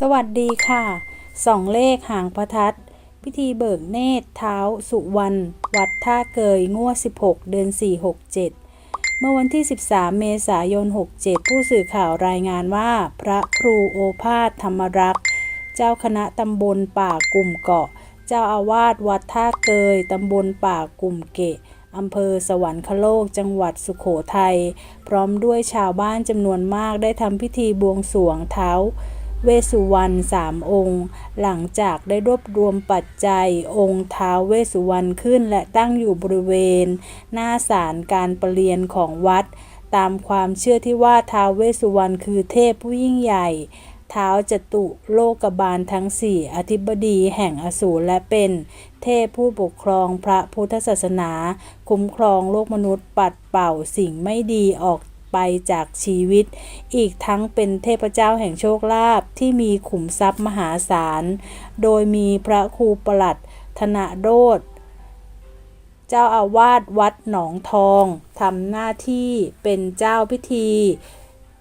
สวัสดีค่ะสองเลขหางประทัด พิธีเบิกเนตรเท้าสุวรรณวัดท่าเกยงวด 16 เดือน 4 67 เมื่อวันที่ 13 เมษายน 67 ผู้สื่อข่าวรายงานว่า พระครูโอภาสธรรมรักษ์ เจ้าคณะตำบลป่ากลุ่มเกาะ เจ้าอาวาสวัดท่าเกยตำบลป่ากลุ่มเกะอำเภอสวรรคโลกจังหวัดสุโขทัยพร้อมด้วยชาวบ้านจำนวนมากได้ทำพิธีบวงสรวงเท้า เวสุวรรณสามองค์ หลังจากได้รวบรวมปัจจัยองค์ท้าวเวสุวรรณขึ้นและตั้งอยู่บริเวณ หน้าศาลการประเรียนของวัด ตามความเชื่อที่ว่าท้าวเวสุวรรณคือเทพผู้ยิ่งใหญ่ท้าจตุโลกบาลทั้งสี่อธิบดีแห่งอสูรและเป็นเทพผู้ปกครองพระพุทธศาสนา คุ้มครองโลกมนุษย์ปัดเป่าสิ่งไม่ดีออก ไปจากชีวิต อีกทั้งเป็นเทพเจ้าแห่งโชคลาภที่มีขุมทรัพย์มหาศาล โดยมีพระครูประหลัดธนโรธเจ้าอาวาสวัดหนองทองทำหน้าที่เป็นเจ้าพิธี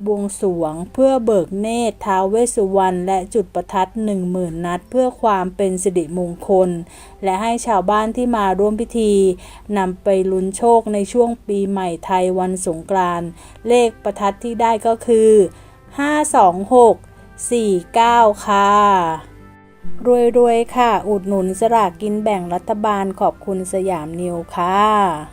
บวงสวงเพื่อเบิกเนตรท้าวเวสสุวรรณและจุดประทัดหนึ่งหมื่นนัด เพื่อความเป็นสิริมงคล และให้ชาวบ้านที่มาร่วมพิธีนำไปลุ้นโชคในช่วงปีใหม่ไทยวันสงกรานต์เลขประทัดที่ได้ก็คือ 526 49 ค่ะรวยๆค่ะ อุดหนุนสลากกินแบ่งรัฐบาลขอบคุณสยามนิวค่ะ